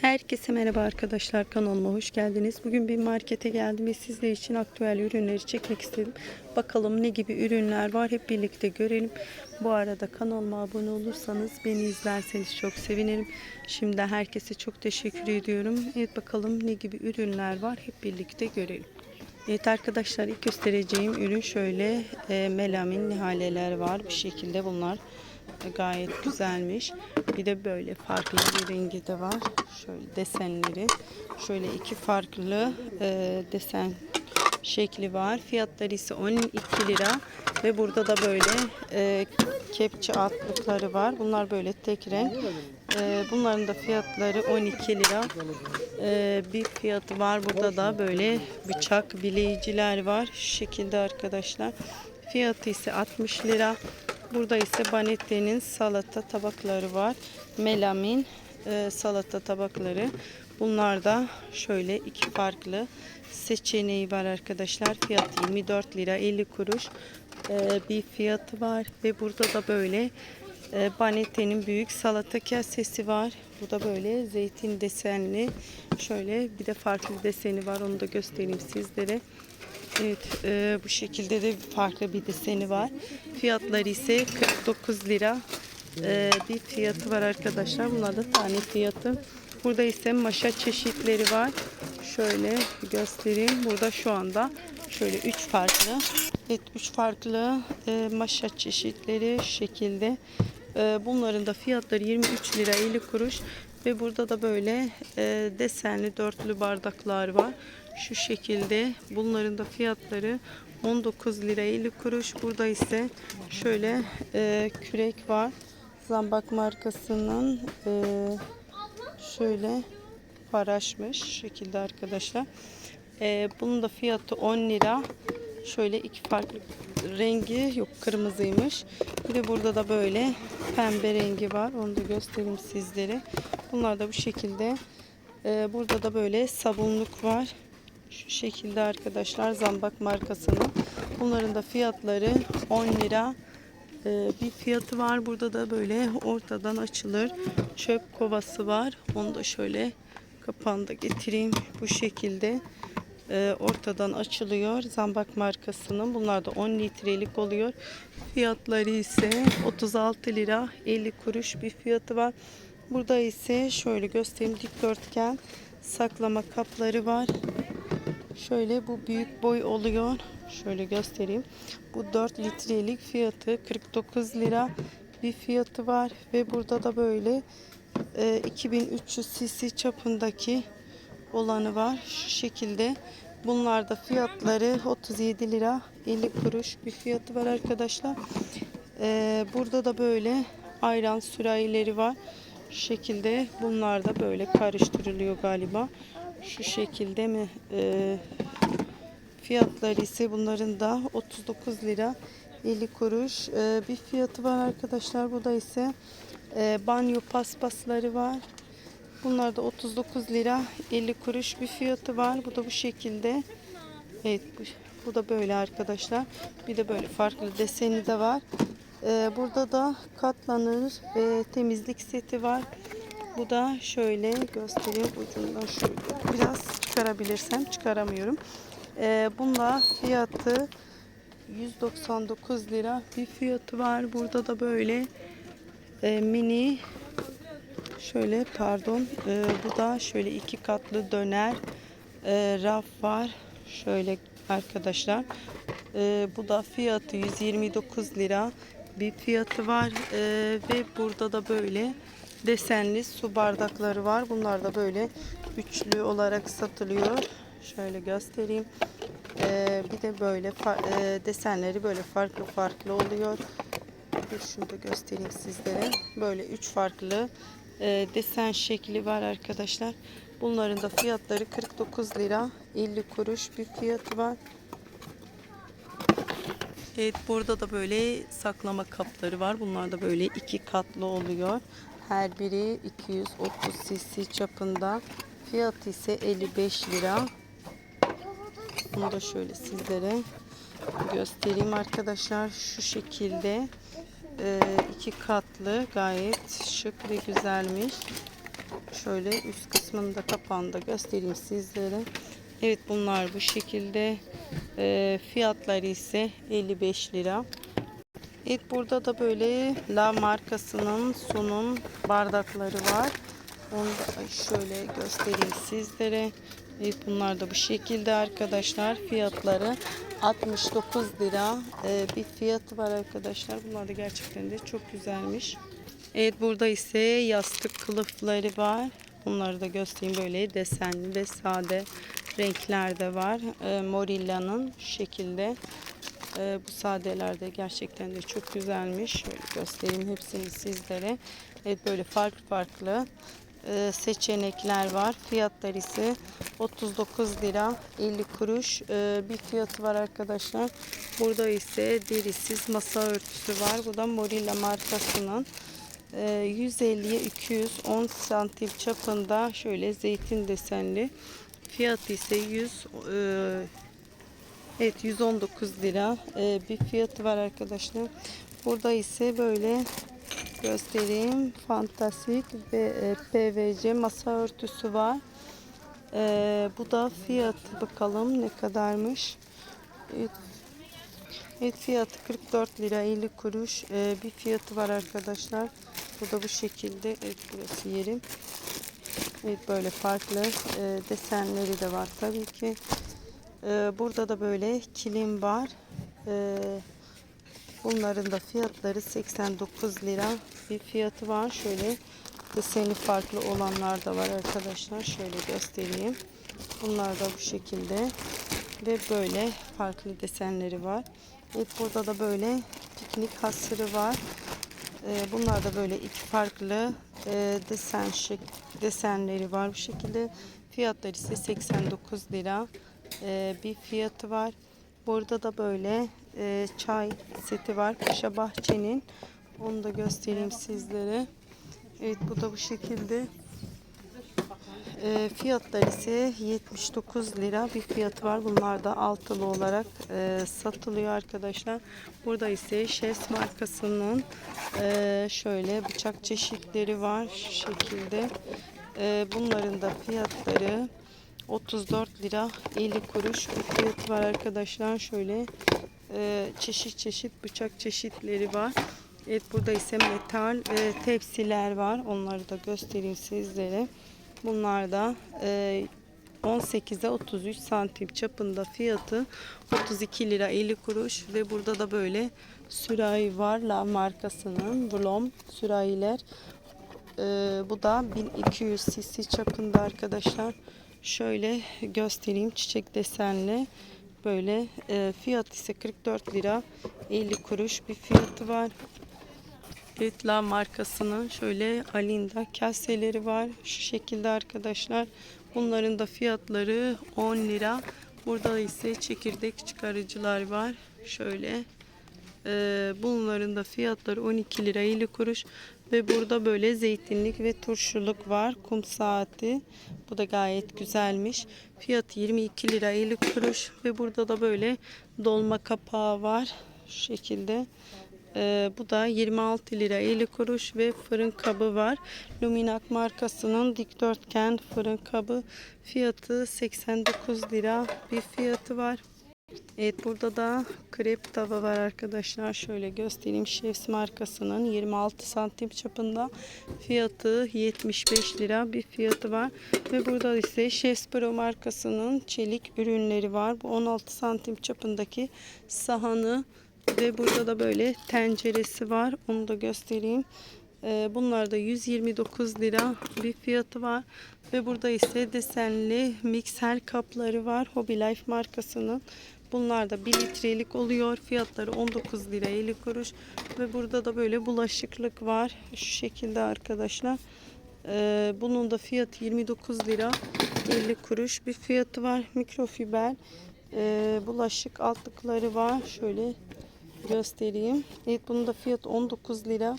Herkese merhaba arkadaşlar kanalıma hoş geldiniz. Bugün bir markete geldim ve sizler için aktüel ürünleri çekmek istedim. Bakalım ne gibi ürünler var hep birlikte görelim. Bu arada kanalıma abone olursanız beni izlerseniz çok sevinirim. Şimdi herkese çok teşekkür ediyorum. Evet bakalım ne gibi ürünler var hep birlikte görelim. Evet arkadaşlar ilk göstereceğim ürün şöyle e, melamin nihaleler var. Bir şekilde bunlar gayet güzelmiş. Bir de böyle farklı bir rengi de var. Şöyle desenleri. Şöyle iki farklı e, desen şekli var. Fiyatları ise 12 lira ve burada da böyle e, kepçe altlıkları var. Bunlar böyle tek renk. E, bunların da fiyatları 12 lira. E, bir fiyatı var. Burada da böyle bıçak bileyiciler var. Şu şekilde arkadaşlar. Fiyatı ise 60 lira. Burada ise Banetti'nin salata tabakları var. Melamin e, salata tabakları. Bunlar da şöyle iki farklı seçeneği var arkadaşlar. Fiyatı 24 lira 50 kuruş e, bir fiyatı var. Ve burada da böyle e, Banetti'nin büyük salata kasesi var. Bu da böyle zeytin desenli. Şöyle bir de farklı deseni var. Onu da göstereyim sizlere. Evet, e, bu şekilde de farklı bir deseni var. Fiyatları ise 49 lira e, bir fiyatı var arkadaşlar. Bunlar da tane fiyatı. Burada ise maşa çeşitleri var. Şöyle göstereyim. Burada şu anda şöyle 3 farklı. Evet, 3 farklı e, maşa çeşitleri şekilde. E, bunların da fiyatları 23 lira 50 kuruş. Ve burada da böyle e, desenli dörtlü bardaklar var. Şu şekilde bunların da fiyatları 19 lira 50 kuruş. Burada ise şöyle e, kürek var. Zambak markasının e, şöyle paraşmış şekilde arkadaşlar. E, bunun da fiyatı 10 lira. Şöyle iki farklı rengi yok kırmızıymış. Bir de burada da böyle pembe rengi var. Onu da göstereyim sizlere. Bunlar da bu şekilde. Ee, burada da böyle sabunluk var. Şu şekilde arkadaşlar Zambak markasının. Bunların da fiyatları 10 lira. Ee, bir fiyatı var. Burada da böyle ortadan açılır çöp kovası var. Onu da şöyle kapağını da getireyim. Bu şekilde e, ortadan açılıyor. Zambak markasının. Bunlar da 10 litrelik oluyor. Fiyatları ise 36 lira 50 kuruş bir fiyatı var. Burada ise şöyle göstereyim dikdörtgen saklama kapları var. Şöyle bu büyük boy oluyor. Şöyle göstereyim. Bu 4 litrelik fiyatı 49 lira bir fiyatı var ve burada da böyle e, 2300 cc çapındaki olanı var. Şu şekilde. Bunlar da fiyatları 37 lira 50 kuruş bir fiyatı var arkadaşlar. E, burada da böyle ayran sürahileri var. Şu şekilde bunlar da böyle karıştırılıyor galiba. Şu şekilde mi? E, fiyatları ise bunların da 39 lira 50 kuruş e, bir fiyatı var arkadaşlar. Bu da ise e, banyo paspasları var. Bunlar da 39 lira 50 kuruş bir fiyatı var. Bu da bu şekilde. Evet bu, bu da böyle arkadaşlar. Bir de böyle farklı deseni de var. Ee, burada da katlanır ve temizlik seti var. Bu da şöyle göstereyim ucundan şöyle biraz çıkarabilirsem çıkaramıyorum. Ee, bununla fiyatı 199 lira bir fiyatı var. Burada da böyle e, mini şöyle pardon e, bu da şöyle iki katlı döner e, raf var. Şöyle arkadaşlar. E, bu da fiyatı 129 lira bir fiyatı var E, ve burada da böyle desenli su bardakları var. Bunlar da böyle üçlü olarak satılıyor. Şöyle göstereyim. E, bir de böyle e, desenleri böyle farklı farklı oluyor. Şunu da göstereyim sizlere. Böyle üç farklı e, desen şekli var arkadaşlar. Bunların da fiyatları 49 lira 50 kuruş bir fiyatı var. Evet burada da böyle saklama kapları var. Bunlar da böyle iki katlı oluyor. Her biri 230 cc çapında. Fiyatı ise 55 lira. Bunu da şöyle sizlere göstereyim arkadaşlar. Şu şekilde e, iki katlı gayet şık ve güzelmiş. Şöyle üst kısmını da kapağını da göstereyim sizlere. Evet bunlar bu şekilde. Ee, fiyatları ise 55 lira. Evet burada da böyle La markasının sunum bardakları var. Onu da şöyle göstereyim sizlere. Evet bunlar da bu şekilde arkadaşlar. Fiyatları 69 lira ee, bir fiyatı var arkadaşlar. Bunlar da gerçekten de çok güzelmiş. Evet burada ise yastık kılıfları var. Bunları da göstereyim böyle desenli ve sade renklerde var. Ee, Morilla'nın şekilde. Ee, bu sadelerde gerçekten de çok güzelmiş. Şöyle göstereyim hepsini sizlere. Evet böyle farklı farklı e, seçenekler var. Fiyatlar ise 39 lira 50 kuruş e, bir fiyatı var arkadaşlar. Burada ise derisiz masa örtüsü var. Bu da Morilla markasının. E, 150'ye 210 santim çapında şöyle zeytin desenli. Fiyatı ise 100 e, Evet 119 lira e, bir fiyatı var arkadaşlar. Burada ise böyle göstereyim. Fantastik ve e, PVC masa örtüsü var. E, bu da fiyatı bakalım ne kadarmış. Evet, evet fiyatı 44 lira 50 kuruş e, bir fiyatı var arkadaşlar. Bu da bu şekilde. Evet burası yerim. Evet böyle farklı e, desenleri de var tabii ki. Ee, burada da böyle kilim var. Ee, bunların da fiyatları 89 lira bir fiyatı var. Şöyle deseni farklı olanlar da var arkadaşlar. Şöyle göstereyim. Bunlar da bu şekilde ve böyle farklı desenleri var. Evet burada da böyle piknik hasırı var. Ee, bunlar da böyle iki farklı e, desen şek desenleri var bu şekilde. Fiyatları ise 89 lira e, bir fiyatı var. Burada da böyle e, çay seti var. Paşa Bahçe'nin. Onu da göstereyim sizlere. Evet bu da bu şekilde. E, fiyatları ise 79 lira bir fiyatı var. Bunlar da altılı olarak e, satılıyor arkadaşlar. Burada ise Şes markasının e, şöyle bıçak çeşitleri var. Şu şekilde. E, bunların da fiyatları 34 lira 50 kuruş bir fiyatı var arkadaşlar. Şöyle e, çeşit çeşit bıçak çeşitleri var. Evet burada ise metal e, tepsiler var. Onları da göstereyim sizlere. Bunlar da e, 18'e 33 santim çapında fiyatı 32 lira 50 kuruş ve burada da böyle sürahi var la markasının Blom sürahiler e, bu da 1200 cc çapında arkadaşlar şöyle göstereyim çiçek desenli böyle e, fiyat ise 44 lira 50 kuruş bir fiyatı var Etla markasının şöyle Alinda kaseleri var. Şu şekilde arkadaşlar. Bunların da fiyatları 10 lira. Burada ise çekirdek çıkarıcılar var. Şöyle. Ee, bunların da fiyatları 12 lira 50 kuruş. Ve burada böyle zeytinlik ve turşuluk var. Kum saati. Bu da gayet güzelmiş. Fiyatı 22 lira 50 kuruş. Ve burada da böyle dolma kapağı var. Şu şekilde. Ee, bu da 26 lira 50 kuruş ve fırın kabı var. Luminak markasının dikdörtgen fırın kabı fiyatı 89 lira bir fiyatı var. Evet burada da krep tava var arkadaşlar. Şöyle göstereyim. Chefs markasının 26 santim çapında fiyatı 75 lira bir fiyatı var. Ve burada ise Chefs Pro markasının çelik ürünleri var. Bu 16 santim çapındaki sahanı ve burada da böyle tenceresi var. Onu da göstereyim. Ee, bunlar da 129 lira bir fiyatı var. Ve burada ise desenli mikser kapları var. Hobby Life markasının. Bunlar da 1 litrelik oluyor. Fiyatları 19 lira 50 kuruş. Ve burada da böyle bulaşıklık var. Şu şekilde arkadaşlar. Ee, bunun da fiyatı 29 lira 50 kuruş bir fiyatı var. Mikrofiber e, bulaşık altlıkları var. Şöyle göstereyim. Evet bunun da fiyatı 19 lira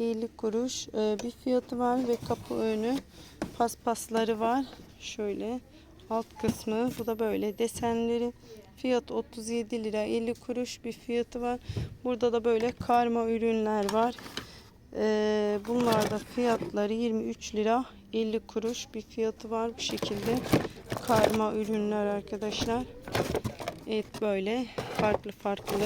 50 kuruş ee, bir fiyatı var ve kapı önü paspasları var. Şöyle alt kısmı bu da böyle desenleri fiyat 37 lira 50 kuruş bir fiyatı var. Burada da böyle karma ürünler var. Ee, bunlar da fiyatları 23 lira 50 kuruş bir fiyatı var bu şekilde. Karma ürünler arkadaşlar. Evet böyle farklı farklı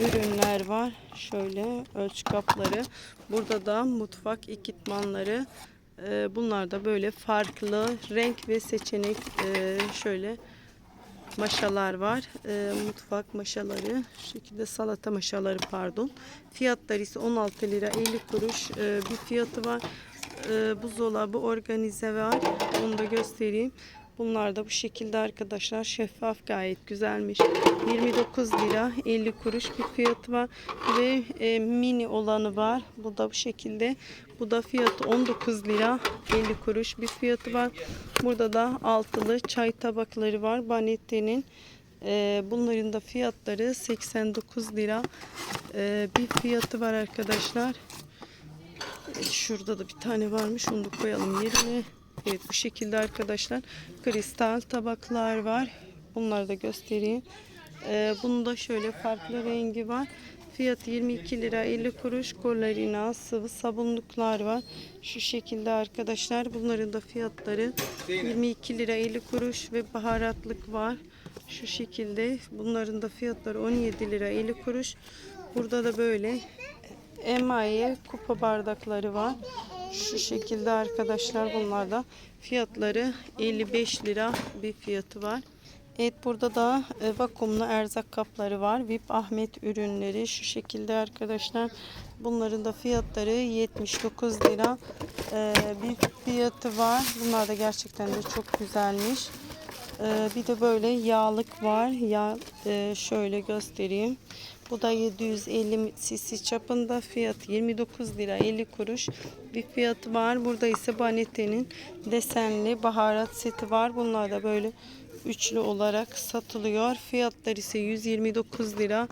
ürünler var. Şöyle ölçü kapları. Burada da mutfak ekipmanları. Ee, bunlar da böyle farklı renk ve seçenek ee, şöyle maşalar var. Ee, mutfak maşaları. Şu şekilde salata maşaları pardon. Fiyatları ise 16 lira 50 kuruş ee, bir fiyatı var. Ee, buzdolabı organize var. Onu da göstereyim. Bunlar da bu şekilde arkadaşlar şeffaf gayet güzelmiş. 29 lira 50 kuruş bir fiyatı var ve e, mini olanı var. Bu da bu şekilde. Bu da fiyatı 19 lira 50 kuruş bir fiyatı var. Burada da altılı çay tabakları var. Banette'nin. E, bunların da fiyatları 89 lira e, bir fiyatı var arkadaşlar. Şurada da bir tane varmış. Onu da koyalım yerine. Evet bu şekilde arkadaşlar. Kristal tabaklar var. Bunları da göstereyim. Ee, bunun da şöyle farklı rengi var. Fiyatı 22 lira 50 kuruş. Kollarina sıvı sabunluklar var. Şu şekilde arkadaşlar. Bunların da fiyatları 22 lira 50 kuruş ve baharatlık var. Şu şekilde. Bunların da fiyatları 17 lira 50 kuruş. Burada da böyle emaye kupa bardakları var. Şu şekilde arkadaşlar bunlar da fiyatları 55 lira bir fiyatı var. Evet burada da e, vakumlu erzak kapları var. VIP Ahmet ürünleri şu şekilde arkadaşlar. Bunların da fiyatları 79 lira e, bir fiyatı var. Bunlar da gerçekten de çok güzelmiş. E, bir de böyle yağlık var. Yağ e, şöyle göstereyim. Bu da 750 cc çapında fiyat 29 lira 50 kuruş bir fiyatı var. Burada ise Banette'nin desenli baharat seti var. Bunlar da böyle üçlü olarak satılıyor. Fiyatlar ise 129 lira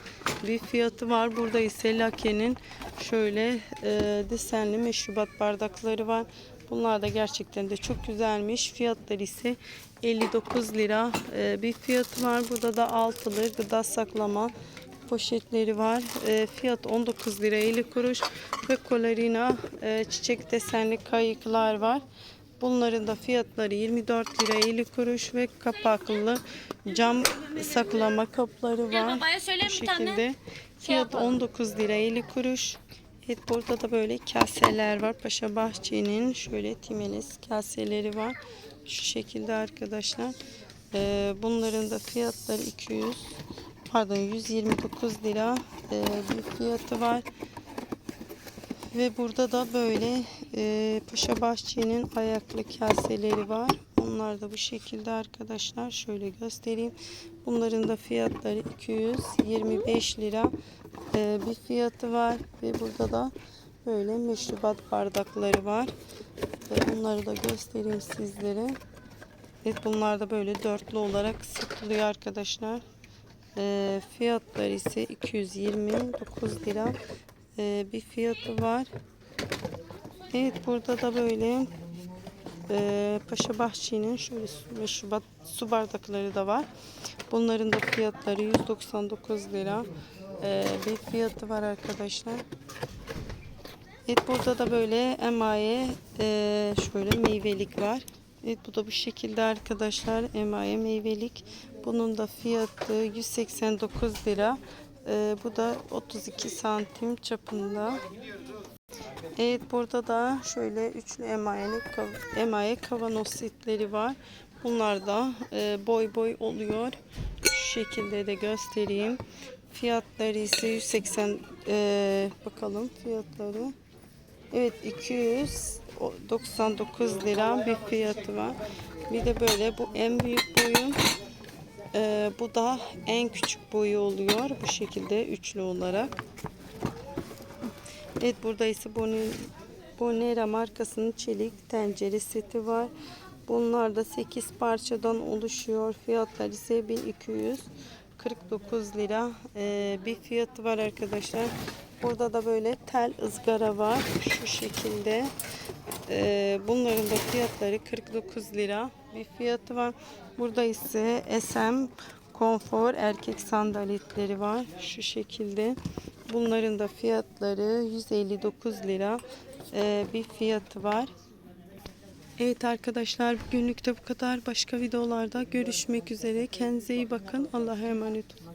bir fiyatı var. Burada ise Lake'nin şöyle e, desenli meşrubat bardakları var. Bunlar da gerçekten de çok güzelmiş. Fiyatları ise 59 lira e, bir fiyatı var. Burada da altılı gıda saklama poşetleri var. E, fiyat 19 lira 50 kuruş ve kolarina e, çiçek desenli kayıklar var. Bunların da fiyatları 24 lira 50 kuruş ve kapaklı cam saklama kapları var. Bu şekilde. Fiyat 19 lira 50 kuruş. Evet burada da böyle kaseler var. Paşa Bahçe'nin şöyle timelis kaseleri var. Şu şekilde arkadaşlar. Ee, bunların da fiyatları 200 pardon 129 lira ee, bir fiyatı var. Ve burada da böyle e, Paşa Bahçe'nin ayaklı kaseleri var. Onlar da bu şekilde arkadaşlar. Şöyle göstereyim. Bunların da fiyatları 225 lira e, bir fiyatı var. Ve burada da böyle meşrubat bardakları var. Ve bunları da göstereyim sizlere. Evet bunlar da böyle dörtlü olarak satılıyor arkadaşlar. E, fiyatları ise 229 lira e, bir fiyatı var. Evet burada da böyle e, Paşa Bahçe'nin şöyle su, su bardakları da var. Bunların da fiyatları 199 lira e, bir fiyatı var arkadaşlar. Evet burada da böyle emaye e, şöyle meyvelik var. Evet bu da bu şekilde arkadaşlar emaye meyvelik. Bunun da fiyatı 189 lira. Ee, bu da 32 santim çapında. Evet burada da şöyle üçlü emaye, emaye kavanoz setleri var. Bunlar da e, boy boy oluyor. Şu şekilde de göstereyim. Fiyatları ise 180 e, bakalım fiyatları. Evet 299 lira bir fiyatı var. Bir de böyle bu en büyük boyun. Ee, bu da en küçük boyu oluyor. Bu şekilde üçlü olarak. Evet burada ise Bonera markasının çelik tencere seti var. Bunlar da 8 parçadan oluşuyor. Fiyatlar ise 1249 lira. Ee, bir fiyatı var arkadaşlar. Burada da böyle tel ızgara var. Şu şekilde. Ee, bunların da fiyatları 49 lira. Bir fiyatı var. Burada ise SM konfor erkek sandaletleri var. Şu şekilde. Bunların da fiyatları 159 lira. Ee, bir fiyatı var. Evet arkadaşlar bugünlük de bu kadar. Başka videolarda görüşmek üzere. Kendinize iyi bakın. Allah'a emanet olun.